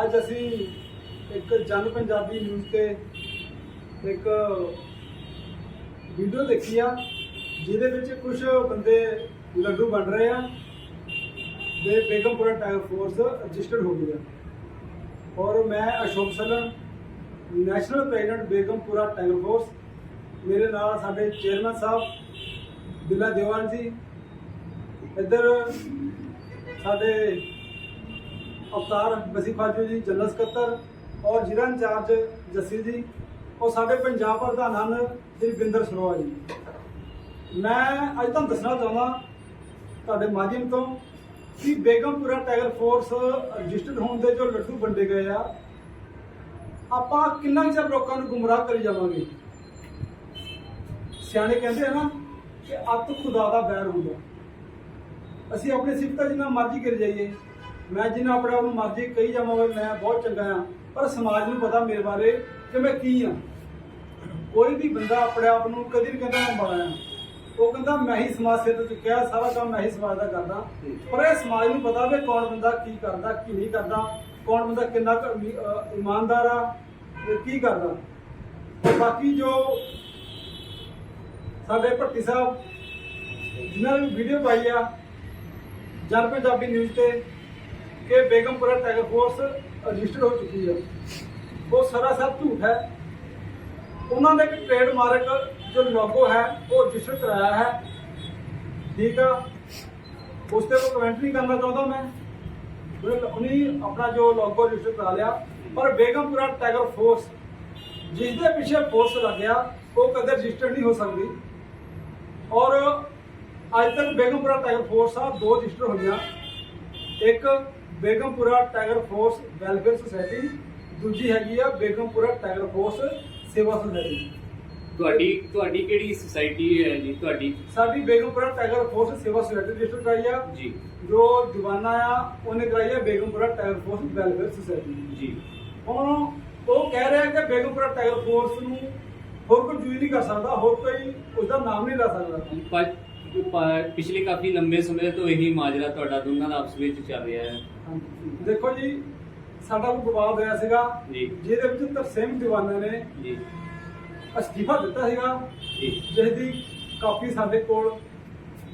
ਅੱਜ ਅਸੀਂ ਇੱਕ ਜਨ ਪੰਜਾਬੀ ਨਿਊਜ਼ ਤੇ ਇੱਕ ਵੀਡੀਓ ਦੇਖੀ ਆ, ਜਿਹਦੇ ਵਿੱਚ ਕੁਝ ਬੰਦੇ ਲੱਡੂ ਬਣ ਰਹੇ ਆ ਦੇ ਬੇਗਮਪੁਰਾ ਟਾਈਗਰ ਫੋਰਸ ਰਜਿਸਟਰਡ ਹੋ ਗਈ ਆ। ਔਰ ਮੈਂ Ashok Salan national president Begampura tiger force ਮੇਰੇ ਨਾਲ ਸਾਡੇ ਚੇਅਰਮੈਨ ਸਾਹਿਬ, ਬਿਲਾ ਦੇਵਾਨ ਜੀ, ਇੱਧਰ ਸਾਡੇ ਅਵਤਾਰ ਵਸੀਫਾਜੂ ਜੀ, ਜਨਰਲ ਸਕੱਤਰ ਔਰ ਜ਼ਿਲ੍ਹਾ ਇੰਚਾਰਜ ਜੱਸੀ ਜੀ, ਔਰ ਸਾਡੇ ਪੰਜਾਬ ਪ੍ਰਧਾਨ ਹਨ ਸ੍ਰੀ ਬਿੰਦਰ ਸਰੋਆ ਜੀ। ਮੈਂ ਅੱਜ ਤੁਹਾਨੂੰ ਦੱਸਣਾ ਚਾਹੁੰਦਾ ਤੁਹਾਡੇ ਮਾਧਿਅਮ ਤੋਂ ਕਿ ਬੇਗਮਪੁਰਾ ਟਾਈਗਰ ਫੋਰਸ ਰਜਿਸਟਰਡ ਹੋਣ ਦੇ ਜੋ ਲੱਡੂ ਵੰਡੇ ਗਏ ਆ, ਆਪਾਂ ਕਿੰਨਾ ਕੁ ਚਿਰ ਲੋਕਾਂ ਨੂੰ ਗੁੰਮਰਾਹ ਕਰੀ ਜਾਵਾਂਗੇ? ਸਿਆਣੇ ਕਹਿੰਦੇ ਆ ਨਾ ਕਿ ਅੱਤ ਖੁਦਾ ਦਾ ਬੈਰ ਹੁੰਦਾ। ਅਸੀਂ ਆਪਣੇ ਸਿਫਤਾਂ ਜਿੰਨਾ ਮਰਜ਼ੀ ਕਰੀ ਜਾਈਏ। ਮੈਂ ਜਿੰਨਾ ਆਪਣੇ ਆਪ ਨੂੰ ਮਰਜ਼ੀ ਕਹੀ ਜਾਵਾਂ ਵੀ ਮੈਂ ਬਹੁਤ ਚੰਗਾ ਆ ਪਰ ਸਮਾਜ ਨੂੰ ਪਤਾ ਮੇਰੇ ਬਾਰੇ ਕਿ ਮੈਂ ਕੀ ਆ ਕੋਈ ਵੀ ਬੰਦਾ ਆਪਣੇ ਆਪ ਨੂੰ ਕਦੀ ਨਹੀਂ ਕਹਿੰਦਾ ਮੈਂ ਮਾੜਾ ਆ ਉਹ ਕਹਿੰਦਾ ਮੈਂ ਹੀ ਸਮਾਜ ਸੇਵਾ ਚੁੱਕਿਆ ਸਾਰਾ ਕੰਮ ਮੈਂ ਹੀ ਸਮਾਜ ਦਾ ਕਰਦਾ। ਪਰ ਇਹ ਸਮਾਜ ਨੂੰ ਪਤਾ ਵੀ ਕੌਣ ਬੰਦਾ ਕੀ ਕਰਦਾ, ਕੀ ਨਹੀਂ ਕਰਦਾ, ਕੌਣ ਬੰਦਾ ਕਿੰਨਾ ਕੁ ਇਮਾਨਦਾਰ ਆ ਕੀ ਕਰਦਾ। ਤੇ ਬਾਕੀ ਜੋ ਸਾਡੇ ਭੱਟੀ ਸਾਹਿਬ, ਜਿਨ੍ਹਾਂ ਨੇ ਵੀਡੀਓ ਪਾਈ ਆ, ਜਨ ਪੰਜਾਬੀ ਨਿਊਜ਼ ਤੇ ਕਿ ਬੇਗਮਪੁਰਾ ਟਾਈਗਰ ਫੋਰਸ ਰਜਿਸਟਰ ਹੋ ਚੁੱਕੀ ਹੈ ਉਹ ਸਰਾਸਰ ਝੂਠ ਹੈ। ਉਹਨਾਂ ਨੇ ਇੱਕ ਟ੍ਰੇਡਮਾਰਕ ਜੋ ਲੋਗੋ ਹੈ, ਉਹ ਰਜਿਸਟਰ ਕਰਾਇਆ ਹੈ। ਠੀਕ ਆ? ਉਸ ਤੇ ਕੋਈ ਕਮੈਂਟ ਨਹੀਂ ਕਰਨਾ ਚਾਹੁੰਦਾ ਮੈਂ। ਉਹਨੇ ਉਹਨੇ ਆਪਣਾ ਜੋ ਲੋਗੋ ਰਜਿਸਟਰ ਕਰਾ ਲਿਆ। ਪਰ ਬੇਗਮਪੁਰਾ ਟਾਈਗਰ ਫੋਰਸ ਜਿਸ ਦੇ ਪਿੱਛੇ ਫੋਰਸ ਲੱਗਿਆ, ਉਹ ਕਦੇ ਰਜਿਸਟਰ ਨਹੀਂ ਹੋ ਸਕਦੀ। ਔਰ ਅੱਜ ਤੱਕ ਬੇਗਮਪੁਰਾ ਟਾਈਗਰ ਫੋਰਸ ਆ, ਦੋ ਰਜਿਸਟਰ ਹੋਈਆਂ। ਇੱਕ Begampura tiger force welfare society ਦੂਜੀ ਹੈਗੀ ਆ Begampura tiger force Seva society. ਤੁਹਾਡੀ ਤੁਹਾਡੀ ਕਿਹੜੀ ਸੁਸਾਇਟੀ ਹੈ ਜੀ? ਤੁਹਾਡੀ? ਸਾਡੀ Begampura tiger force Seva society register ਕਰਾਈ ਆ। ਜੀ। ਜੋ ਦੀਵਾਨਾ ਆ ਉਹਨੇ ਕਰਾਈ ਆ Begampura tiger force welfare society. ਜੀ। ਹੁਣ ਉਹ ਕਹਿ ਰਿਹਾ ਕਿ ਬੇਗਮਪੁਰਾ ਟਾਈਗਰ ਫੋਰਸ ਨੂੰ ਹੋਰ ਕੋਈ ਯੂਜ਼ ਨਹੀਂ ਕਰ ਸਕਦਾ ਹੋਰ ਕੋਈ ਉਸਦਾ ਨਾਮ ਨਹੀਂ ਲੈ ਸਕਦਾ। ਪਿਛਲੇ ਕਾਫੀ ਲੰਬੇ ਸਮੇਂ ਤੋਂ ਇਹੀ ਮਾਜਰਾ ਤੁਹਾਡਾ ਦੋਨਾਂ ਦਾ ਆਪਸ ਵਿੱਚ ਚੱਲ ਰਿਹਾ ਹੈ। ਦੇਖੋ ਜੀ ਸਾਡਾ ਕੋਈ ਵਿਵਾਦ ਹੋਇਆ ਸੀਗਾ। ਜੀ। ਜਿਹਦੇ ਵਿੱਚ ਤਰਸੇਮ ਦੀਵਾਨਾ ਨੇ ਜੀ। ਅਸਤੀਫਾ ਦਿੱਤਾ ਸੀਗਾ। ਜੀ। ਜਿਸ ਦੀ ਕਾਪੀ ਸਾਡੇ ਕੋਲ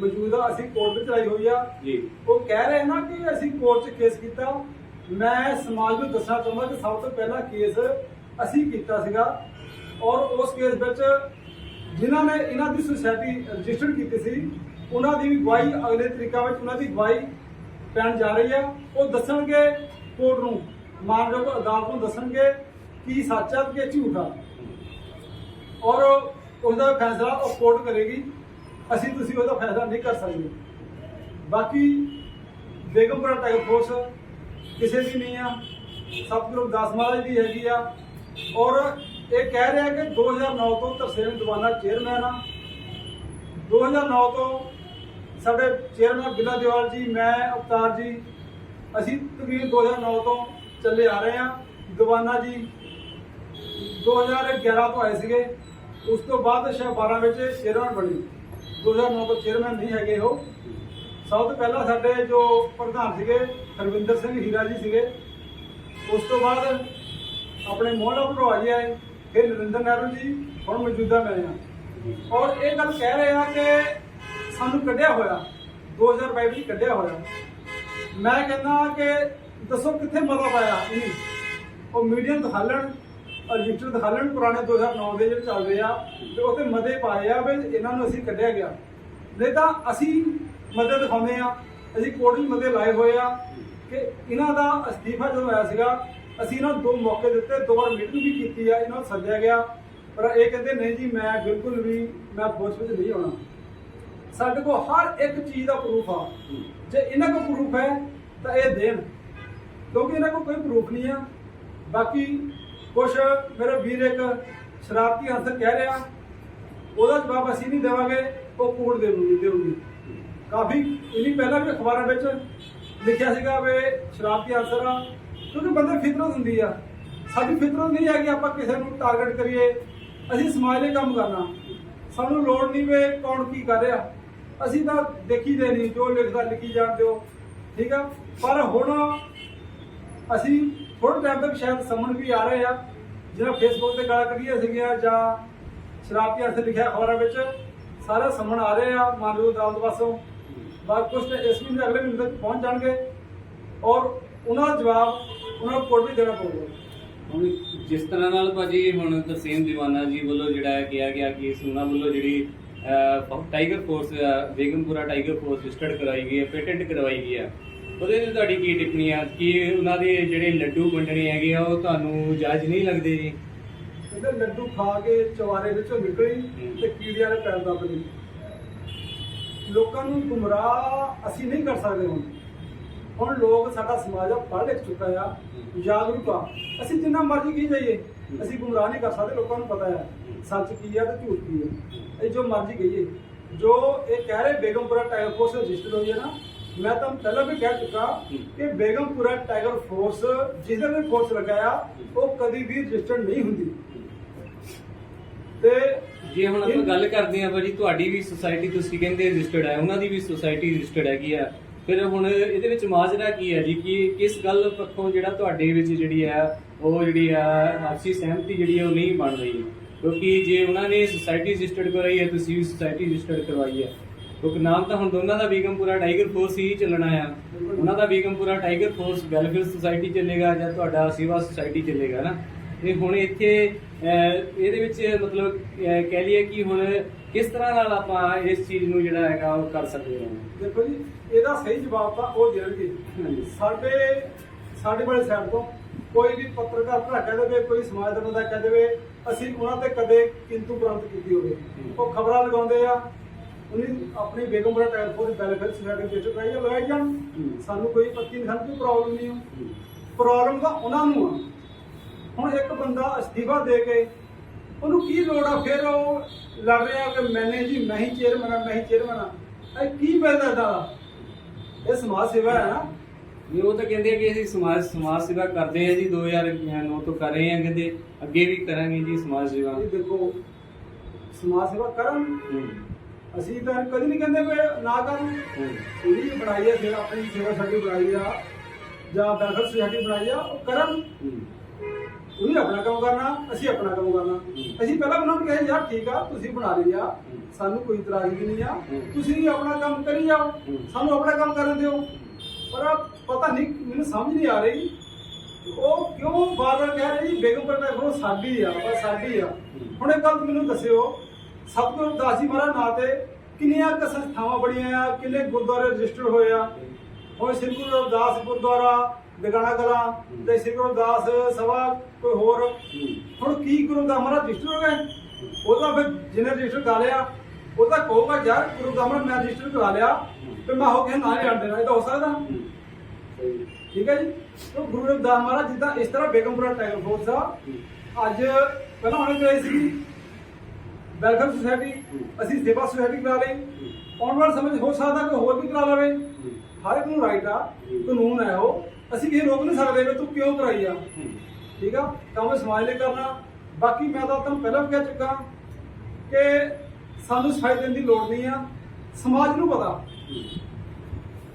ਮੌਜੂਦ ਆ। ਅਸੀਂ ਕੋਰਟ ਵਿੱਚ ਚਲਾਈ ਹੋਈ ਆ। ਜੀ। ਉਹ ਕਹਿ ਰਹੇ ਨਾ ਕਿ ਅਸੀਂ ਕੋਰਟ 'ਚ ਕੇਸ ਕੀਤਾ। ਮੈਂ ਸਮਾਜ ਨੂੰ ਦੱਸਣਾ ਚਾਹੁੰਦਾ ਕਿ ਸਭ ਤੋਂ ਪਹਿਲਾ ਕੇਸ ਅਸੀਂ ਕੀਤਾ ਸੀਗਾ। ਔਰ ਉਸ ਕੇਸ ਵਿੱਚ ਜਿਨ੍ਹਾਂ ਨੇ ਇਹਨਾਂ ਦੀ ਸੁਸਾਇਟੀ ਰਜਿਸਟਰ ਕੀਤੀ ਸੀ ਉਹਨਾਂ ਦੀ ਵੀ ਗਵਾਹੀ ਅਗਲੇ ਤਰੀਕਾ ਵਿੱਚ ਉਹਨਾਂ ਦੀ ਗਵਾਹੀ ਪੈਣ ਜਾ ਰਹੀ ਆ ਉਹ ਦੱਸਣਗੇ ਕੋਰਟ ਨੂੰ, ਮਾਨਯੋਗ ਅਦਾਲਤ ਨੂੰ ਦੱਸਣਗੇ ਕੀ ਸੱਚ ਆ ਤੇ ਝੂਠ ਆ। ਔਰ ਉਹਦਾ ਫੈਸਲਾ ਉਹ ਕੋਰਟ ਕਰੇਗੀ, ਅਸੀਂ ਤੁਸੀਂ ਉਹਦਾ ਫੈਸਲਾ ਨਹੀਂ ਕਰ ਸਕਦੇ। ਬਾਕੀ ਬੇਗਮਪੁਰਾ ਟਾਈਗਰ ਫੋਰਸ ਕਿਸੇ ਦੀ ਨਹੀਂ ਆ, ਸਤਿਗੁਰੂ ਦਾਸ ਮਹਾਰਾਜ ਦੀ ਹੈਗੀ ਆ। ਔਰ ਇਹ ਕਹਿ ਰਿਹਾ ਕਿ 2009 ਤੋਂ ਤਰਸੇਮ ਦੀਵਾਨਾ ਚੇਅਰਮੈਨ ਆ। 2009 ਤੋਂ ਸਾਡੇ ਚੇਅਰਮੈਨ ਬਿਲਾ ਦਿਵਾਲ ਜੀ, ਮੈਂ, ਅਵਤਾਰ ਜੀ, ਅਸੀਂ ਤਕਰੀਬਨ 2009 ਤੋਂ ਚੱਲੇ ਆ ਰਹੇ ਹਾਂ। ਦੀਵਾਨਾ ਜੀ 2011 ਤੋਂ ਆਏ ਸੀਗੇ। ਉਸ ਤੋਂ ਬਾਅਦ ਸ਼ਾਇਦ 12 ਵਿੱਚ ਚੇਅਰਮੈਨ ਬਣੀ। 2009 ਤੋਂ ਚੇਅਰਮੈਨ ਨਹੀਂ ਹੈਗੇ ਉਹ। ਸਭ ਤੋਂ ਪਹਿਲਾਂ ਸਾਡੇ ਜੋ ਪ੍ਰਧਾਨ ਸੀਗੇ, ਹਰਵਿੰਦਰ ਸਿੰਘ ਹੀਰਾ ਜੀ ਸੀਗੇ। ਉਸ ਤੋਂ ਬਾਅਦ ਆਪਣੇ ਮੋਹਲਾ ਭਰਵਾ ਜੀ ਆਏ ਫਿਰ ਨਰਿੰਦਰ ਨਹਿਰੂ ਜੀ, ਹੁਣ ਮੌਜੂਦਾ ਮੈਂ ਆ ਔਰ ਇਹ ਗੱਲ ਕਹਿ ਰਹੇ ਆ ਕਿ ਸਾਨੂੰ ਕੱਢਿਆ ਹੋਇਆ। 2022 ਵਿੱਚ ਕੱਢਿਆ ਹੋਇਆ। ਮੈਂ ਕਹਿੰਦਾ ਕਿ ਦੱਸੋ ਕਿੱਥੇ ਮਤਾ ਪਾਇਆ ਇਹ ਉਹ ਮੀਡੀਆ ਦਿਖਾਲਣ ਰਜਿਸਟਰ ਦਿਖਾਲਣ ਪੁਰਾਣੇ 2009 ਦੇ ਜਿਹੜੇ ਚੱਲਦੇ ਆ, ਤੇ ਉੱਥੇ ਮਤੇ ਪਾਏ ਆ ਵੀ ਇਹਨਾਂ ਨੂੰ ਅਸੀਂ ਕੱਢਿਆ ਗਿਆ। ਨਹੀਂ ਤਾਂ ਅਸੀਂ ਮਤੇ ਦਿਖਾਉਂਦੇ ਆ, ਅਸੀਂ ਕੋਰਟ ਵਿੱਚ ਮਤੇ ਲਾਏ ਹੋਏ ਆ ਕਿ ਇਹਨਾਂ ਦਾ ਅਸਤੀਫਾ ਜਦੋਂ ਆਇਆ ਸੀਗਾ, ਅਸੀਂ ਇਹਨਾਂ ਨੂੰ ਦੋ ਮੌਕੇ ਦਿੱਤੇ, ਦੋ ਵਾਰ ਮੀਟਿੰਗ ਵੀ ਕੀਤੀ ਆ, ਇਹਨਾਂ ਨੂੰ ਸੱਦਿਆ ਗਿਆ। ਪਰ ਇਹ ਕਹਿੰਦੇ ਨਹੀਂ ਜੀ, ਮੈਂ ਬਿਲਕੁਲ ਵੀ, ਮੈਂ ਫੋਰਸ ਵਿੱਚ ਨਹੀਂ ਆਉਣਾ ਸਾਡੇ ਕੋਲ ਹਰ ਇੱਕ ਚੀਜ਼ ਦਾ ਪ੍ਰੂਫ ਆ। ਜੇ ਇਹਨਾਂ ਕੋਲ ਪ੍ਰੂਫ ਹੈ, ਤਾਂ ਇਹ ਦੇਣ। ਕਿਉਂਕਿ ਇਹਨਾਂ ਕੋਲ ਕੋਈ ਪ੍ਰੂਫ ਨਹੀਂ ਆ। ਬਾਕੀ ਕੁਝ ਮੇਰੇ ਵੀਰ ਇੱਕ ਸ਼ਰਾਰਤੀ ਹੰਸਰ ਕਹਿ ਰਿਹਾ, ਉਹਦਾ ਜਵਾਬ ਅਸੀਂ ਨਹੀਂ ਦੇਵਾਂਗੇ, ਉਹ ਕੋਰਟ ਦੇਊਗੀ ਦੇਊਗੀ। ਕਾਫੀ, ਇਨੀ ਪਹਿਲਾਂ ਵੀ ਅਖਬਾਰਾਂ ਵਿੱਚ ਲਿਖਿਆ ਸੀਗਾ ਵੀ ਸ਼ਰਾਰਤੀ ਹੰਸਰ ਆ, ਕਿਉਂਕਿ ਬੰਦੇ ਫਿਤਰਤ ਹੁੰਦੀ ਆ। ਸਾਡੀ ਫਿਤਰਤ ਨਹੀਂ ਹੈ ਕਿ ਆਪਾਂ ਕਿਸੇ ਨੂੰ ਟਾਰਗੇਟ ਕਰੀਏ। ਅਸੀਂ ਸਮਾਜ ਲਈ ਕੰਮ ਕਰਨਾ। ਸਾਨੂੰ ਲੋੜ ਨਹੀਂ ਵੇ ਕੌਣ ਕੀ ਕਰ ਰਿਹਾ। ਅਸੀਂ ਤਾਂ ਦੇਖੀ ਨਹੀਂ, ਜੋ ਲਿਖਦਾ ਲਿਖੀ ਜਾਣ ਦਿਓ ਠੀਕ ਆ? ਪਰ ਹੁਣ ਅਸੀਂ ਥੋੜੇ ਟਾਈਮ ਤੱਕ ਸ਼ਾਇਦ ਸਮਨ ਵੀ ਆ ਰਹੇ ਆ। ਜਿਹੜਾ ਫੇਸਬੁੱਕ ਤੇ ਗਾਲਾਂ ਕੱਢੀਆਂ ਸੀਗੀਆਂ ਜਾਂ ਸ਼ਰਾਬੀ ਅਰਥ ਲਿਖਿਆ ਖਬਰਾਂ ਵਿੱਚ, ਸਾਰੇ ਸਮਨ ਆ ਰਹੇ ਆ ਮਾਨਯੋਗ ਅਦਾਲਤ ਪਾਸੋਂ। ਬਾਅਦ ਕੁਝ ਇਸ ਮਹੀਨੇ ਅਗਲੇ ਮਹੀਨੇ ਤੱਕ ਪਹੁੰਚ ਜਾਣਗੇ। ਔਰ ਉਹਨਾਂ ਦਾ ਜਵਾਬ, ਉਹਨਾਂ ਨੂੰ ਕੋਰਟ ਵੀ ਦੇਣਾ ਪਊਗਾ। ਹੁਣ ਜਿਸ ਤਰ੍ਹਾਂ ਨਾਲ ਭਾਜੀ ਹੁਣ ਤਰਸੇਮ ਦੀਵਾਨਾ ਜੀ ਵੱਲੋਂ ਜਿਹੜਾ ਕਿਹਾ ਗਿਆ ਕਿ ਉਹਨਾਂ ਵੱਲੋਂ ਜਿਹੜੀ tiger force Begampura tiger force registered ਕਰਵਾਈ ਗਈ ਹੈ ਪੇਟੈਂਟ ਕਰਵਾਈ ਗਈ ਹੈ। ਉਹਦੇ ਤੇ ਤੁਹਾਡੀ ਕੀ ਟਿੱਪਣੀ ਆ? ਕਿ ਉਹਨਾਂ ਦੇ ਜਿਹੜੇ ਲੱਡੂ ਵੰਡਣੇ ਹੈਗੇ ਆ ਉਹ ਤੁਹਾਨੂੰ ਜਾਇਜ਼ ਨਹੀਂ ਲੱਗਦੇ ਜੀ? ਕਹਿੰਦੇ ਲੱਡੂ ਖਾ ਕੇ ਚਵਾਰੇ ਵਿੱਚੋਂ ਨਿਕਲੀ ਤੇ ਕੀੜਿਆਂ ਨੇ ਪੈਰ ਦੱਬ ਲਈ ਲੋਕਾਂ ਨੂੰ ਗੁੰਮਰਾਹ ਅਸੀਂ ਨਹੀਂ ਕਰ ਸਕਦੇ ਹੁਣ। ਹੁਣ ਲੋਕ ਸਾਡਾ ਸਮਾਜ ਆ ਪੜ੍ਹ ਲਿਖ ਚੁੱਕਾ ਆ। ਜਾਗਰੂਕ ਆ। ਅਸੀਂ ਜਿੰਨਾ ਮਰਜ਼ੀ ਕੀ ਜਾਈਏ। ਅਸੀਂ ਗੁੰਮਰਾਹ ਨਹੀਂ ਕਰ ਸਕਦੇ ਲੋਕਾਂ ਨੂੰ ਪਤਾ ਹੈ। ਸੱਚ ਕੀ ਆ ਤੇ ਝੂਠ ਕੀ ਹੈ। ਇਹ ਜੋ ਮਰਜ਼ੀ ਕਹੀਏ। ਜੋ ਇਹ ਕਹਿ ਰਹੇ ਬੇਗਮਪੁਰਾ ਟਾਈਗਰ ਫੋਰਸ ਰਜਿਸਟਰ ਹੋਈ ਹੈ ਨਾ ਮੈਂ ਤਾਂ ਪਹਿਲਾਂ ਵੀ ਕਹਿ ਚੁੱਕਾ ਕਿ ਬੇਗਮਪੁਰਾ ਟਾਈਗਰ ਫੋਰਸ ਜਿਹਦੇ ਵੀ ਫੋਰਸ ਲਗਾਇਆ ਉਹ ਕਦੀ ਵੀ ਰਜਿਸਟਰਡ ਨਹੀਂ ਹੁੰਦੀ। ਤੇ ਜੇ ਹੁਣ ਆਪਾਂ ਗੱਲ ਕਰਦੇ ਆ ਭਾਜੀ ਤੁਹਾਡੀ ਵੀ ਸੁਸਾਇਟੀ ਤੁਸੀਂ ਕਹਿੰਦੇ ਰਜਿਸਟਰਡ ਹੈ ਉਹਨਾਂ ਦੀ ਵੀ ਸੁਸਾਇਟੀ ਰਜਿਸਟਰਡ ਹੈਗੀ ਆ। ਫਿਰ ਹੁਣ ਇਹਦੇ ਵਿੱਚ ਮਾਜਰਾ ਕੀ ਹੈ ਜੀ? ਕਿ ਕਿਸ ਗੱਲ ਪੱਖੋਂ ਜਿਹੜਾ ਤੁਹਾਡੇ ਵਿੱਚ ਜਿਹੜੀ ਹੈ ਉਹ ਜਿਹੜੀ ਆ ਆਪਸੀ ਸਹਿਮਤੀ ਜਿਹੜੀ ਉਹ ਨਹੀਂ ਬਣ ਰਹੀ। ਕਿਉਂਕਿ ਜੇ ਉਹਨਾਂ ਨੇ ਸੁਸਾਇਟੀ ਰਜਿਸਟਰਡ ਕਰਵਾਈ ਹੈ ਤੁਸੀਂ ਵੀ ਸੁਸਾਇਟੀ ਰਜਿਸਟਰਡ ਕਰਵਾਈ ਹੈ। ਕਿਉਂਕਿ ਨਾਮ ਤਾਂ ਹੁਣ ਦੋਨਾਂ ਦਾ ਬੇਗਮਪੁਰਾ ਟਾਈਗਰ ਫੋਰਸ ਹੀ ਚੱਲਣਾ ਆ। ਉਹਨਾਂ ਦਾ Begampura tiger force welfare society ਚੱਲੇਗਾ ਜਾਂ ਤੁਹਾਡਾ ਸੇਵਾ ਸੁਸਾਇਟੀ ਚੱਲੇਗਾ ਨਾ। ਤੇ ਹੁਣ ਇੱਥੇ ਇਹਦੇ ਵਿੱਚ ਮਤਲਬ ਕਹਿ ਲਈਏ ਕਿ ਹੁਣ ਕਿਸ ਤਰ੍ਹਾਂ ਨਾਲ ਆਪਾਂ ਇਸ ਚੀਜ਼ ਨੂੰ ਜਿਹੜਾ ਹੈਗਾ ਉਹ ਕਰ ਸਕਦੇ ਹਾਂ? ਦੇਖੋ ਜੀ ਇਹਦਾ ਸਹੀ ਜਵਾਬ ਤਾਂ ਉਹ ਦੇਣਗੇ। ਸਾਡੇ ਸਾਡੇ ਵਾਲੇ ਸਾਈਡ ਤੋਂ ਕੋਈ ਵੀ ਪੱਤਰਕਾਰ ਭਰਾ ਕਹਿ ਦੇਵੇ ਕੋਈ ਸਮਾਜ ਦਾ ਬੰਦਾ ਕਹਿ ਦੇਵੇ ਅਸੀਂ ਉਹਨਾਂ ਤੇ ਕਦੇ ਕਿੰਤੂ ਪ੍ਰੰਤ ਕੀਤੀ ਹੋਵੇ। ਉਹ ਖਬਰਾਂ ਲਗਾਉਂਦੇ ਆ। ਉਹਨੇ ਆਪਣੀ ਬੇਗਮਪੁਰਾ ਫੋਰਸ ਵੈਲਫੇਅਰ ਸੁਸਾਇਟੀ ਵਿੱਚ ਆ ਲਗਾਈ ਜਾਣ। ਸਾਨੂੰ ਕੋਈ ਪੱਕੀ ਨਹੀਂ ਸਾਨੂੰ ਕੋਈ ਪ੍ਰੋਬਲਮ ਨਹੀਂ ਹੈ। ਪ੍ਰੋਬਲਮ ਤਾਂ ਉਹਨਾਂ ਨੂੰ ਆ। ਹੁਣ ਇੱਕ ਬੰਦਾ ਅਸਤੀਫਾ ਦੇ ਕੇ ਉਹਨੂੰ ਕੀ ਲੋੜ ਆ? ਫਿਰ ਉਹ ਲੜ ਰਿਹਾ ਕਿ ਮੈਨੇ ਜੀ ਮੈਂ ਹੀ ਚੇਅਰਮੈਨ ਆ ਮੈਂ ਹੀ ਚੇਅਰਮੈਨ ਆ। ਇਹ ਕੀ ਫਾਇਦਾ ਦਾ ਇਹ ਸਮਾਜ ਸੇਵਾ ਹੈ ਨਾ। ਨਹੀਂ ਉਹ ਤਾਂ ਕਹਿੰਦੇ ਆ ਕਿ ਅਸੀਂ ਸਮਾਜ ਸਮਾਜ ਸੇਵਾ ਕਰਦੇ ਆ ਜੀ 2009 ਤੋਂ ਕਰ ਰਹੇ ਆ ਕਹਿੰਦੇ ਅੱਗੇ ਵੀ ਕਰਾਂਗੇ ਜੀ ਸਮਾਜ ਸੇਵਾ। ਇਹ ਦੇਖੋ ਸਮਾਜ ਸੇਵਾ ਕਰਨ। ਅਸੀਂ ਤਾਂ ਕਦੀ ਨਹੀਂ ਕਹਿੰਦੇ ਵੀ ਨਾ ਕਰਨ। ਜਿਹੜੀ ਬਣਾਈ ਹੈ ਫਿਰ ਆਪਣੀ ਸੇਵਾ ਸਾਡੀ ਬਣਾਈ ਆ ਜਾਂ ਵੈਲਫੇਅਰ ਸੁਸਾਇਟੀ ਬਣਾਈ ਆ ਉਹ ਕਰਨ। ਉਹਨੇ ਆਪਣਾ ਕੰਮ ਕਰਨਾ ਅਸੀਂ ਆਪਣਾ ਕੰਮ ਕਰਨਾ। ਅਸੀਂ ਪਹਿਲਾਂ ਉਹਨਾਂ ਨੂੰ ਕਿਹਾ ਯਾਰ ਠੀਕ ਆ ਤੁਸੀਂ ਬਣਾ ਲਈ ਆ। ਸਾਨੂੰ ਕੋਈ ਇਤਰਾਜ਼ ਨਹੀਂ ਆ। ਤੁਸੀਂ ਆਪਣਾ ਕੰਮ ਕਰੀ ਜਾਓ। ਸਾਨੂੰ ਆਪਣਾ ਕੰਮ ਕਰਨ ਦਿਓ। ਪਰ ਪਤਾ ਨਹੀਂ ਮੈਨੂੰ ਸਮਝ ਨਹੀਂ ਆ ਰਹੀ ਉਹ ਕਿਉਂ ਬਾਰ-ਬਾਰ ਕਹਿ ਰਹੇ ਜੀ ਬੇਗਮਪੁਰ ਦਾ ਉਹ ਸਾਡੀ ਆ ਬਸ ਸਾਡੀ ਆ। ਹੁਣ ਇੱਕ ਗੱਲ ਮੈਨੂੰ ਦੱਸਿਓ ਸਤਿਗੁਰੂ ਦਾਸ ਜੀ ਮਹਾਰਾਜ ਨਾਂ ਤੇ ਕਿੰਨੀਆਂ ਕੁ ਸੰਸਥਾਵਾਂ ਬਣੀਆਂ ਆ ਕਿੰਨੇ ਗੁਰਦੁਆਰੇ ਰਜਿਸਟਰ ਹੋਏ ਆ। ਹੁਣ ਸ੍ਰੀ ਗੁਰੂ ਰਵਿਦਾਸ ਗੁਰਦੁਆਰਾ ਦਗਾਣਾ ਕਲਾਂ ਤੇ ਸ੍ਰੀ ਗੁਰੂ ਰਵਿਦਾਸ ਸਭਾ ਕੋਈ ਹੋਰ। ਹੁਣ ਕੀ ਗੁਰੂ ਦਾ ਮਹਾਰਾਜ ਰਜਿਸਟਰ ਹੋ ਗਏ? ਉਹਦਾ ਫਿਰ ਜਿਹਨੇ ਰਜਿਸਟਰ ਕਰ ਲਿਆ ਉਹ ਤਾਂ ਕਹੂਗਾ ਯਾਰ ਗੁਰੂ ਦਾ ਮਹਾਰਾਜ ਮੈਂ ਰਜਿਸਟਰ ਕਰਾ ਲਿਆ ਤੇ ਮੈਂ ਹੋ ਗਿਆ ਨਾ ਜਾਣ ਦੇਣਾ ਇਹ ਤਾਂ ਹੋ ਸਕਦਾ। ਠੀਕ ਹੈ ਜੀ? ਤਾਂ ਗੁਰੂ ਰਵਿਦਾਸ ਮਹਾਰਾਜ ਜਿੱਦਾਂ ਇਸ ਤਰ੍ਹਾਂ ਬੇਗਮਪੁਰਾ ਟਾਈਗਰ ਫੋਰਸ ਆ ਅੱਜ ਪਹਿਲਾਂ ਉਹਨੇ ਕਹੀ ਸੀ ਵੈਲਫੇਅਰ ਸੁਸਾਇਟੀ, ਅਸੀਂ ਸੇਵਾ ਸੁਸਾਇਟੀ ਕਰਾ ਲਈ। ਆਉਣ ਵਾਲੇ ਸਮੇਂ ਹੋ ਸਕਦਾ ਕਿ ਹੋਰ ਵੀ ਕਰਾ ਲਵੇ। ਹਰ ਇੱਕ ਨੂੰ ਰਾਈਟ ਆ, ਕਾਨੂੰਨ ਹੈ ਉਹ। ਅਸੀਂ ਕਿਸੇ ਰੋਕ ਨਹੀਂ ਸਕਦੇ ਵੀ ਤੂੰ ਕਿਉਂ ਕਰਾਈ ਆ। ਠੀਕ ਆ? ਕੰਮ ਸਮਾਜ ਲਈ ਕਰਨਾ। ਬਾਕੀ ਮੈਂ ਤਾਂ ਤੁਹਾਨੂੰ ਪਹਿਲਾਂ ਵੀ ਕਹਿ ਚੁੱਕਾ ਕਿ ਸਾਨੂੰ ਸਫ਼ਾਈ ਦੇਣ ਦੀ ਲੋੜ ਨਹੀਂ ਆ। ਸਮਾਜ ਨੂੰ ਪਤਾ।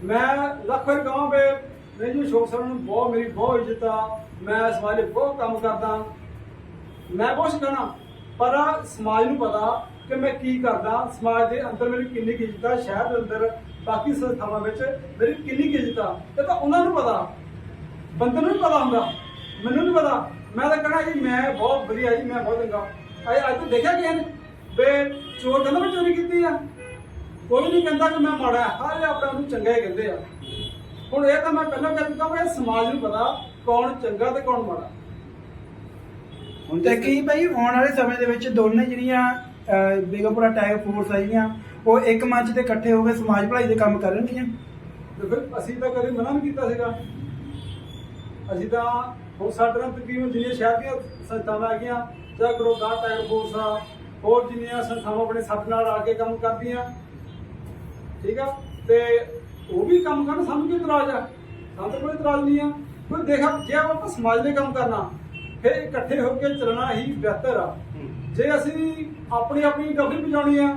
ਮੈਂ ਲੱਖ ਕਹਾਂ ਬੇ ਮੈਨੂੰ ਸ਼ੋਕ ਸਰ ਨੂੰ ਬਹੁਤ, ਮੇਰੀ ਬਹੁਤ ਇੱਜ਼ਤ ਆ। ਮੈਂ ਸਮਾਜ ਲਈ ਬਹੁਤ ਕੰਮ ਕਰਦਾ। ਮੈਂ ਕੁਛ ਕਹਿਣਾ ਪਰ ਸਮਾਜ ਨੂੰ ਪਤਾ ਕਿ ਮੈਂ ਕੀ ਕਰਦਾ। ਸਮਾਜ ਦੇ ਅੰਦਰ ਮੇਰੀ ਕਿੰਨੀ ਕੁ ਇੱਜ਼ਤ ਆ, ਸ਼ਹਿਰ ਦੇ ਅੰਦਰ, ਬਾਕੀ ਸੰਸਥਾਵਾਂ ਵਿੱਚ ਮੇਰੀ ਕਿੰਨੀ ਕੁ ਇੱਜ਼ਤ ਆ। ਇਹ ਤਾਂ ਉਹਨਾਂ ਨੂੰ ਪਤਾ। ਬੰਦੇ ਨੂੰ ਨੀ ਪਤਾ ਹੁੰਦਾ। ਮੈਨੂੰ ਨਹੀਂ ਪਤਾ। ਮੈਂ ਤਾਂ ਕਹਣਾ ਜੀ, ਮੈਂ ਬਹੁਤ ਵਧੀਆ ਜੀ, ਮੈਂ ਬਹੁਤ ਚੰਗਾ। ਅੱਜ ਅੱਜ ਦੇਖਿਆ ਕਿ ਨੇ ਬੇ ਚੋਰ ਕਹਿੰਦਾ ਮੈਂ ਚੋਰੀ ਕੀਤੀ ਆ। ਕੋਈ ਨਹੀਂ ਕਹਿੰਦਾ ਕਿ ਮੈਂ ਮਾੜਾ ਸਾਰੇ ਆਪਣੇ ਆਪ ਨੂੰ ਚੰਗਾ ਹੀ ਕਹਿੰਦੇ ਆ। ਹੁਣ ਇਹ ਤਾਂ ਮੈਂ ਪਹਿਲਾਂ ਕਹਿ ਚੁੱਕਾ ਮੈਂ ਸਮਾਜ ਨੂੰ ਪਤਾ ਕੌਣ ਚੰਗਾ ਤੇ ਕੌਣ ਮਾੜਾ। ਹੁਣ ਤੇ ਕੀ ਭਾਈ ਆਉਣ ਵਾਲੇ ਸਮੇਂ ਦੇ ਵਿੱਚ ਦੋਨੇ ਜਿਹੜੀਆਂ ਬੇਗਮਪੁਰਾ ਟਾਈਗਰ ਫੋਰਸ ਆਈਆਂ ਉਹ ਇੱਕ ਮੰਚ ਤੇ ਇਕੱਠੇ ਹੋ ਕੇ ਸਮਾਜ ਭਲਾਈ ਦੇ ਕੰਮ ਕਰਨਗੀਆਂ? ਤੇ ਫਿਰ ਅਸੀਂ ਤਾਂ ਕਦੇ ਮਨਾ ਨਹੀਂ ਕੀਤਾ ਸੀਗਾ। ਅਸੀਂ ਤਾਂ ਹੁਣ ਸਾਡੇ ਨਾਲ ਤਕਰੀਬਨ ਜਿੰਨੀਆਂ ਸ਼ਹਿਰ ਦੀਆਂ ਸੰਸਥਾਵਾਂ ਹੈਗੀਆਂ ਚਾਹੇ ਗੁਰਦਾਸ ਟਾਈਗਰ ਫੋਰਸ ਆ ਹੋਰ ਜਿੰਨੀਆਂ ਸੰਸਥਾਵਾਂ ਆਪਣੇ ਸਾਡੇ ਨਾਲ ਆ ਕੇ ਕੰਮ ਕਰਦੀਆਂ ਠੀਕ ਆ? ਤੇ ਉਹ ਵੀ ਕੰਮ ਕਰਨ ਸਾਨੂੰ ਕੀ ਇਤਰਾਜ਼ ਆ? ਸਾਨੂੰ ਤਾਂ ਕੋਈ ਇਤਰਾਜ਼ ਨਹੀਂ ਆ। ਕੋਈ ਦੇਖਾ ਜੇ ਆਪਾਂ ਸਮਾਜ ਲਈ ਕੰਮ ਕਰਨਾ ਫਿਰ ਇਕੱਠੇ ਹੋ ਕੇ ਚੱਲਣਾ ਹੀ ਬਿਹਤਰ ਆ। ਜੇ ਅਸੀਂ ਆਪਣੀ ਆਪਣੀ ਡਬਲੀ ਬਜਾਉਣੀ ਆ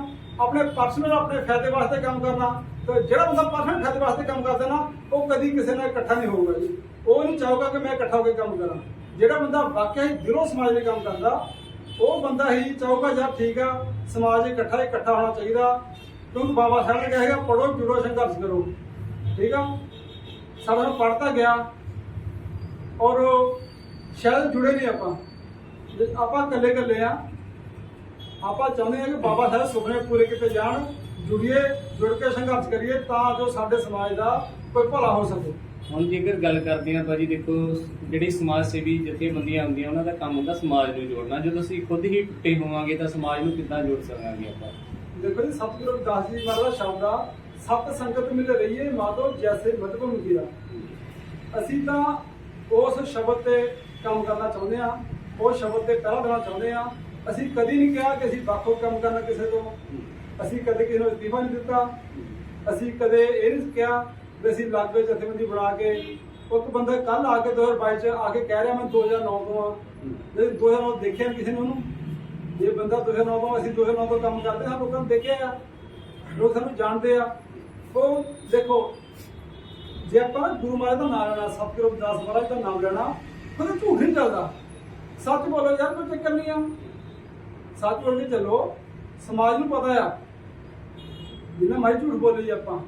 ਆਪਣੇ ਪਰਸਨਲ ਆਪਣੇ ਫਾਇਦੇ ਵਾਸਤੇ ਕੰਮ ਕਰਨਾ ਤੇ ਜਿਹੜਾ ਬੰਦਾ ਪਰਸਨਲ ਫਾਇਦੇ ਵਾਸਤੇ ਕੰਮ ਕਰਦਾ ਨਾ ਉਹ ਕਦੀ ਕਿਸੇ ਨਾਲ ਇਕੱਠਾ ਨਹੀਂ ਹੋਊਗਾ ਜੀ। ਉਹ ਨਹੀਂ ਚਾਹੂਗਾ ਕਿ ਮੈਂ ਇਕੱਠਾ ਹੋ ਕੇ ਕੰਮ ਕਰਾਂ। ਜਿਹੜਾ ਬੰਦਾ ਵਾਕਿਆ ਹੀ ਦਿਲੋਂ ਸਮਾਜ ਲਈ ਕੰਮ ਕਰਦਾ ਉਹ ਬੰਦਾ ਹੀ ਚਾਹੂਗਾ ਯਾਰ ਠੀਕ ਆ ਸਮਾਜ ਇਕੱਠਾ ਇਕੱਠਾ ਹੋਣਾ ਚਾਹੀਦਾ ਕਿਉਂਕਿ ਬਾਬਾ ਸਾਹਿਬ ਨੇ ਕਿਹਾ ਕਹੇਗਾ ਪੜੋ ਜੁੜੋ ਸੰਘਰਸ਼ ਕਰੋ ਠੀਕ ਆ ਸਾਡਾ ਨੂੰ ਪੜਤਾ ਗਿਆ ਔਰ ਸ਼ਾਇਦ ਜੁੜੇ ਨਹੀਂ ਆਪਾਂ ਆਪਾਂ ਇਕੱਲੇ ਇਕੱਲੇ ਆ ਆਪਾਂ ਚਾਹੁੰਦੇ ਹਾਂ ਕਿ ਬਾਬਾ ਸਾਹਿਬ ਸੁਪਨੇ ਪੂਰੇ ਕੀਤੇ ਜਾਣ ਜੁੜੀਏ ਜੁੜ ਕੇ ਸੰਘਰਸ਼ ਕਰੀਏ ਤਾਂ ਜੋ ਸਾਡੇ ਸਮਾਜ ਦਾ ਕੋਈ ਭਲਾ ਹੋ ਸਕੇ ਹੁਣ ਜੇਕਰ ਗੱਲ ਕਰਦੇ ਹਾਂ ਭਾਜੀ, ਦੇਖੋ, ਜਿਹੜੀ ਸਮਾਜ ਸੇਵੀ ਜਥੇਬੰਦੀਆਂ ਹੁੰਦੀਆਂ ਉਹਨਾਂ ਦਾ ਕੰਮ ਹੁੰਦਾ ਸਮਾਜ ਨੂੰ ਜੋੜਨਾ। ਜਦੋਂ ਅਸੀਂ ਖੁਦ ਹੀ ਟੁੱਟੇ ਹੋਵਾਂਗੇ, ਤਾਂ ਸਮਾਜ ਨੂੰ ਕਿੱਦਾਂ ਜੋੜ ਸਕਾਂਗੇ ਆਪਾਂ? ਦੇਖੋ ਜੀ, ਸਤਿਗੁਰੂ ਰਵਿਦਾਸ ਜੀ ਮਹਾਰਾਜ ਦਾ ਸ਼ਬਦ ਆ ਸਤ ਸੰਗਤ ਮਿਲ ਰਹੀਏ ਮਾਧੋ ਜੈਸੇ ਮਧੁਬਨ ਕੀਆ ਅਸੀਂ ਤਾਂ ਉਸ ਸ਼ਬਦ ਤੇ ਕੰਮ ਕਰਨਾ ਚਾਹੁੰਦੇ ਆ ਉਹ ਸ਼ਬਦ ਤੇ ਪਹਿਰਾ ਦੇਣਾ ਚਾਹੁੰਦੇ ਆ ਅਸੀਂ ਕਦੀ ਨਹੀਂ ਕਿਹਾ ਕਿ ਅਸੀਂ ਵੱਖੋ ਕੰਮ ਕਰਨਾ ਕਿਸੇ ਤੋਂ। ਅਸੀਂ ਕਦੇ ਕਿਸੇ ਨੂੰ ਅਸਤੀਫਾ ਨਹੀਂ ਦਿੱਤਾ। ਅਸੀਂ ਕਦੇ ਇਹ ਨਹੀਂ ਕਿਹਾ ਵੀ ਅਸੀਂ ਲਾਗੇ ਜਥੇਬੰਦੀ ਬਣਾ ਕੇ। ਉਹ ਇੱਕ ਬੰਦਾ ਕੱਲ ਆ ਕੇ 2022 ਚ ਆ ਕੇ ਕਹਿ ਰਿਹਾ, ਮੈਂ 2009 ਤੋਂ ਆ। ਜੇ 2009 ਦੇਖਿਆ ਨੀ ਕਿਸੇ ਨੇ ਉਹਨੂੰ। ਜੇ ਬੰਦਾ 2009 ਤੋਂ ਅਸੀਂ 2009 ਤੋਂ ਕੰਮ ਕਰਦੇ ਹਾਂ, ਲੋਕਾਂ ਨੇ ਦੇਖਿਆ ਆ, ਲੋਕ ਸਾਨੂੰ ਜਾਣਦੇ ਆ। ਉਹ ਦੇਖੋ, ਜੇ ਆਪਾਂ ਗੁਰੂ ਮਹਾਰਾਜ ਦਾ ਨਾਮ ਲੈਣਾ, ਸਤਿਗੁਰੂ ਰਵਿਦਾਸ ਮਹਾਰਾਜ ਦਾ ਨਾਮ ਲੈਣਾ ਫਿਰ ਝੂਠ ਨਹੀਂ ਚੱਲਦਾ। ਸੱਚ ਬੋਲੋ ਯਾਰ, ਕੋਈ ਚੱਕਰ ਨਹੀਂ ਆ। ਸੱਚ ਬੋਲ ਕੇ ਚੱਲੋ, ਸਮਾਜ ਨੂੰ ਪਤਾ ਆ। ਜਿੰਨਾ ਮਾਈ ਝੂਠ ਬੋਲੀ ਆਪਾਂ।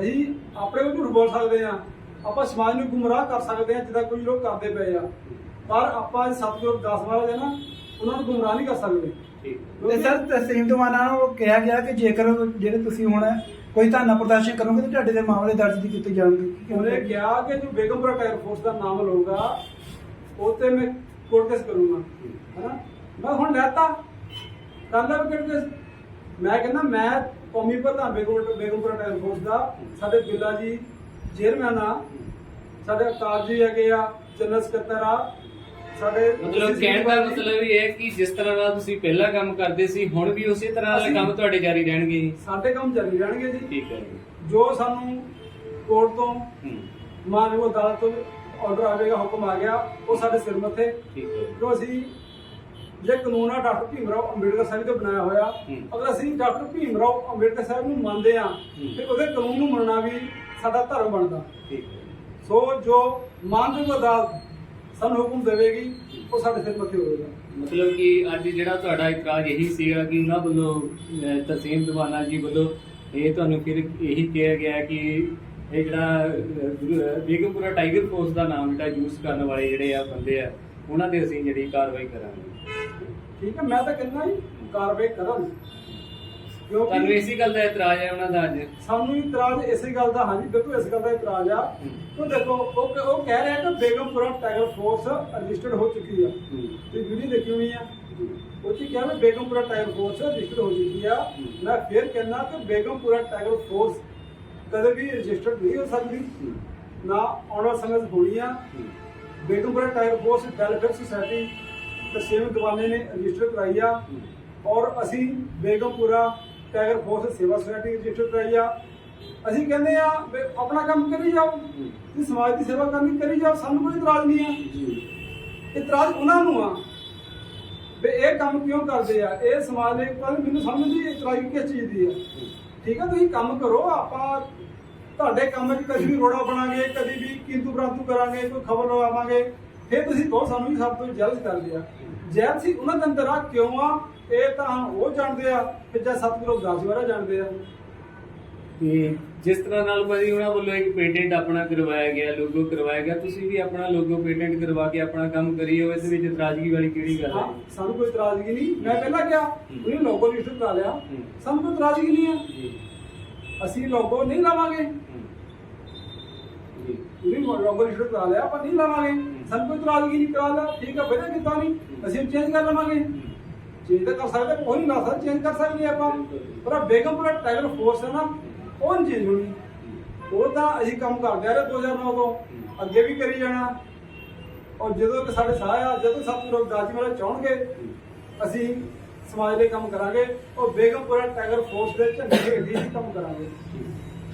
ਅਸੀਂ ਆਪਣੇ ਕੋਲ ਝੂਠ ਬੋਲ ਸਕਦੇ ਆ ਆਪਾਂ ਸਮਾਜ ਨੂੰ ਗੁੰਮਰਾਹ ਕਰ ਸਕਦੇ ਆ ਜਿੱਦਾਂ ਕੋਈ ਲੋਕ ਕਰਦੇ ਪਏ ਆ। ਪਰ ਆਪਾਂ ਸਤਿਗੁਰੂ ਦਾਸ ਮਹਾਰਾਜ ਹੈ ਨਾ ਉਹਨਾਂ ਨੂੰ ਗੁੰਮਰਾਹ ਨਹੀਂ ਕਰ ਸਕਦੇ। ਠੀਕ। ਤੇ ਸਰ ਤਸਲੀਮ ਦਵਾਨਾ ਨੂੰ ਕਿਹਾ ਗਿਆ ਕਿ ਜੇਕਰ ਜਿਹੜੇ ਤੁਸੀਂ ਹੁਣ ਕੋਈ ਧਰਨਾ ਪ੍ਰਦਰਸ਼ਨ ਕਰੋਗੇ ਤਾਂ ਤੁਹਾਡੇ ਦੇ ਮਾਮਲੇ ਦਰਜ ਨਹੀਂ ਕੀਤੇ ਜਾਣਗੇ। ਉਹਨੇ ਕਿਹਾ ਕਿ ਜੋ ਬੇਗਮਪੁਰਾ ਟਾਇਰ ਫੋਰਸ ਦਾ ਨਾਮ ਲਊਗਾ ਉਹ ਤੇ ਮੈਂ ਕੋਰਟ ਕੇਸ ਕਰੂੰਗਾ। ਹੈਨਾ? ਮੈਂ ਹੁਣ ਲੈਤਾ। ਕਰ ਲੈ ਕੋਰਟ ਕੇਸ ਮੈਂ ਕਹਿੰਦਾ ਮੈਂ ਕੌਮੀ ਪ੍ਰਧਾਨ ਬੇਗਮਪੁਰਾ ਬੇਗਮਪੁਰਾ ਟਾਇਰ ਫੋਰਸ ਦਾ ਸਾਡੇ ਬਿੱਲਾ ਜੀ ਚੇਅਰਮੈਨ ਆ। ਸਾਡੇ ਅਵਤਾਰ ਜੀ ਹੈਗੇ ਆ ਜਨਰਲ ਸਕੱਤਰ ਆ। ਸਾਡੇ ਮਤਲਬ ਕਹਿਣ ਦਾ ਮਤਲਬ ਇਹ ਹੈ ਕਿ ਜਿਸ ਤਰ੍ਹਾਂ ਨਾਲ ਤੁਸੀਂ ਪਹਿਲਾਂ ਕੰਮ ਕਰਦੇ ਸੀ ਹੁਣ ਵੀ ਉਸੇ ਤਰ੍ਹਾਂ ਅਸੀਂ- ਕੰਮ ਤੁਹਾਡੇ ਜਾਰੀ ਰਹਿਣਗੇ ਜੀ। ਸਾਡੇ ਕੰਮ ਜਾਰੀ ਰਹਿਣਗੇ ਜੀ। ਠੀਕ ਹੈ ਜੀ। ਜੋ ਸਾਨੂੰ ਕੋਰਟ ਤੋਂ ਮਾਨਯੋਗ ਅਦਾਲਤ ਤੋਂ ਆਰਡਰ ਆਵੇਗਾ ਹੁਕਮ ਆ ਗਿਆ ਉਹ ਸਾਡੇ ਸਿਰ ਮੱਥੇ। ਠੀਕ ਹੈ ਜੋ। ਅਸੀਂ ਜੇ ਕਾਨੂੰਨ ਆ ਡਾਕਟਰ ਭੀਮ ਰਾਓ ਅੰਬੇਡਕਰ ਸਾਹਿਬ ਦੇ ਬਣਾਇਆ ਹੋਇਆ। ਅਗਰ ਅਸੀਂ ਡਾਕਟਰ ਭੀਮ ਰਾਓ ਅੰਬੇਡਕਰ ਸਾਹਿਬ ਨੂੰ ਮੰਨਦੇ ਆ ਤੇ ਉਹਦੇ ਕਾਨੂੰਨ ਨੂੰ ਮੰਨਣਾ ਵੀ ਸਾਡਾ ਧਰਮ ਬਣਦਾ। ਠੀਕ ਹੈ ਸੋ ਜੋ ਮਾਨਯੋਗ ਅਦਾਲਤ ਸਾਨੂੰ ਹੁਕਮ ਦੇਵੇਗੀ ਉਹ ਸਾਡੇ ਸਿਰ ਮੱਥੇ ਹੋਵੇਗਾ। ਮਤਲਬ ਕਿ ਅੱਜ ਜਿਹੜਾ ਤੁਹਾਡਾ ਇਤਰਾਜ਼ ਇਹੀ ਸੀਗਾ ਕਿ ਉਹਨਾਂ ਵੱਲੋਂ ਅਹ, ਤਸੀਮ ਦਵਾਨਾ ਜੀ ਵੱਲੋਂ ਇਹ ਤੁਹਾਨੂੰ ਫਿਰ ਇਹੀ ਕਿਹਾ ਗਿਆ ਕਿ ਇਹ ਜਿਹੜਾ ਅਹ, ਗੁਰੂ- ਅਹ, ਬੇਗਮਪੁਰਾ ਟਾਈਗਰ ਫੋਰਸ ਦਾ ਨਾਮ ਜਿਹੜਾ ਯੂਜ਼ ਕਰਨ ਵਾਲੇ ਜਿਹੜੇ ਆ ਬੰਦੇ ਆ ਉਹਨਾਂ ਤੇ ਅਸੀਂ ਜਿਹੜੀ ਕਾਰਵਾਈ ਕਰਾਂਗੇ। ਠੀਕ ਹੈ ਮੈਂ ਤਾਂ ਕਹਿੰਦਾ ਜੀ ਕਾਰਵਾਈ ਕਰਨ ਤੁਹਾਨੂੰ ਕਿਉਂਕਿ ਇਸੇ ਗੱਲ ਦਾ ਇਤਰਾਜ਼ ਹੈ ਉਹਨਾਂ ਦਾ ਅੱਜ। ਸਾਨੂੰ ਇਤਰਾਜ਼ ਇਸੇ ਗੱਲ ਦਾ ਹਾਂਜੀ ਬਿਲਕੁਲ ਇਸ ਗੱਲ ਦਾ ਇਤਰਾਜ਼ ਆ। ਉਹ ਦੇਖੋ ਉਹ ਉਹ ਕਹਿ ਰਿਹਾ ਕਿ ਬੇਗਮਪੁਰਾ ਟਾਈਗਰ ਫੋਰਸ ਰਜਿਸਟਰਡ ਹੋ ਚੁੱਕੀ ਆ। ਤੇ ਵੀਡੀਓ ਦੇਖੀ ਹੋਣੀ ਆ। ਉਹ ਚ ਕਿਹਾ ਮੈਂ ਬੇਗਮਪੁਰਾ ਟਾਈਗਰ ਫੋਰਸ ਰਜਿਸਟਰ ਹੋ ਚੁੱਕੀ ਆ। ਮੈਂ ਫਿਰ ਕਹਿੰਦਾ ਕਿ ਬੇਗਮਪੁਰਾ ਟਾਈਗਰ ਫੋਰਸ ਕਦੇ ਵੀ ਰਜਿਸਟਰਡ ਨਹੀਂ ਹੋ ਸਕਦੀ। ਨਾ ਆਉਣ ਵਾਲੇ ਸਮੇਂ 'ਚ ਹੋਣੀ ਆ। Begampura tiger force welfare society ਦਵਾਨੇ ਨੇ ਰਜਿਸਟਰ ਕਰਾਈ ਆ। ਔਰ ਅਸੀਂ Begampura tiger force Seva society register ਕਰਾਈ ਆ ਅਸੀਂ ਕਹਿੰਦੇ ਆ ਵੀ ਆਪਣਾ ਕੰਮ ਕਰੀ ਜਾਓ ਤੁਸੀਂ ਸਮਾਜ ਦੀ ਸੇਵਾ ਕਰਨੀ ਕਰੀ ਜਾਓ ਸਾਨੂੰ ਕੋਈ ਇਤਰਾਜ਼ ਨਹੀਂ ਆ ਇਤਰਾਜ਼ ਉਹਨਾਂ ਨੂੰ ਆ ਵੀ ਇਹ ਕੰਮ ਕਿਉਂ ਕਰਦੇ ਆ? ਇਹ ਸਮਾਜ ਦੇ ਪਰ ਮੈਨੂੰ ਸਮਝ ਨਹੀਂ ਇਤਰਾਜ਼ ਕਿਸ ਚੀਜ਼ ਦੀ ਆ। ਠੀਕ ਆ ਤੁਸੀਂ ਕੰਮ ਕਰੋ ਆਪਾਂ ਤੁਹਾਡੇ ਕੰਮ 'ਚ ਕਦੀ ਵੀ ਰੋੜਾ ਬਣਾਂਗੇ ਕਦੀ ਵੀ ਕਿੰਤੂ ਪ੍ਰੰਤੂ ਕਰਾਂਗੇ ਕੋਈ ਖਬਰ ਲਵਾਵਾਂਗੇ ਫਿਰ ਤੁਸੀਂ ਕਹੋ ਸਾਨੂੰ ਵੀ ਸਭ ਤੋਂ ਜੈਲਸ ਕਰਦੇ ਆ ਜੈਲਸੀ ਉਹਨਾਂ ਦੇ ਅੰਦਰ ਆ ਕਿਉਂ ਆ? ਇਹ ਤਾਂ ਉਹ ਜਾਣਦੇ ਆ ਕਿ ਜਾਂ ਸਤਿਗੁਰੂ ਦਾਸ ਵਾਰਾ ਜਾਣਦੇ ਆ। ਤੇ ਜਿਸ ਤਰ੍ਹਾਂ ਨਾਲ ਭਾਜੀ ਉਹਨਾਂ ਵੱਲੋਂ ਇੱਕ ਪੇਟੈਂਟ ਆਪਣਾ ਕਰਵਾਇਆ ਗਿਆ ਲੋਗੋ ਕਰਵਾਇਆ ਗਿਆ ਤੁਸੀਂ ਵੀ ਆਪਣਾ ਲੋਗੋ ਪੇਟੈਂਟ ਕਰਵਾ ਕੇ ਆਪਣਾ ਕੰਮ ਕਰੀਓ ਇਸ ਵਿੱਚ ਇਤਰਾਜ਼ਗੀ ਵਾਲੀ ਕਿਹੜੀ ਗੱਲ ਹੈ? ਹਾਂ, ਸਾਨੂੰ ਕੋਈ ਇਤਰਾਜ਼ਗੀ ਨਹੀਂ। ਮੈਂ ਪਹਿਲਾਂ ਕਿਹਾ ਉਹਨੇ ਲੋਗੋ ਰਜਿਸਟਰ ਕਰਾ ਲਿਆ। ਹੂੰ। ਸਾਨੂੰ ਕੋਈ ਇਤਰਾਜ਼ਗੀ ਨਹੀਂ ਆ ਜੀ ਅਸੀਂ ਲੋਗੋ ਨਹੀਂ ਲਾਵਾਂਗੇ। ਹੂੰ। ਜੀ ਉਹਨੇ ਕਰਾ ਲਿਆ, ਆਪਾਂ ਨਹੀਂ ਲਾਵਾਂਗੇ। ਸਾਨੂੰ ਕੋਈ ਇਤਰਾਜ਼ਗੀ ਨਹੀਂ ਕਰਾ ਲਿਆ। ਠੀਕ ਆ ਵਧੀਆ ਕੀਤਾ ਨਹੀਂ? ਅਸੀਂ ਚੇਂਜ ਕਰ ਲਵਾਂਗੇ। ਚੇਂਜ ਤਾਂ ਕਰ ਸਕਦੇ, ਕੋਈ ਨਹੀਂ ਲਾ ਚੇਂਜ ਕਰ ਸਕਦੇ ਆਪਾਂ। ਪਰ ਆਹ ਬੇਗਮਪੁਰਾ ਟਾਈਗਰ ਫੋਰਸ ਹੈ ਨਾ, ਉਹ ਚੇਂਜ ਹੋਣੀ। ਉਹ ਤਾਂ ਅਸੀਂ ਕੰਮ ਕਰਦੇ ਆ ਰਹੇ 2009 ਤੋਂ। ਅੱਗੇ ਵੀ ਕਰੀ ਜਾਣਾ। ਔਰ ਜਦੋਂ ਕਿ ਸਾਡੇ ਸਾਹ ਆ, ਜਦੋਂ ਸਤਿਗੁਰੂ ਰਵਿਦਾਸ ਜੀ ਵਾਲੇ ਚਾਹਣਗੇ, ਅਸੀਂ ਸਮਾਜ ਲਈ ਕੰਮ ਕਰਾਂਗੇ। ਔਰ ਬੇਗਮਪੁਰਾ ਟਾਈਗਰ ਫੋਰਸ ਦੇ ਝੰਡੇ ਹੇਠ ਹੀ ਕੰਮ ਕਰਾਂਗੇ।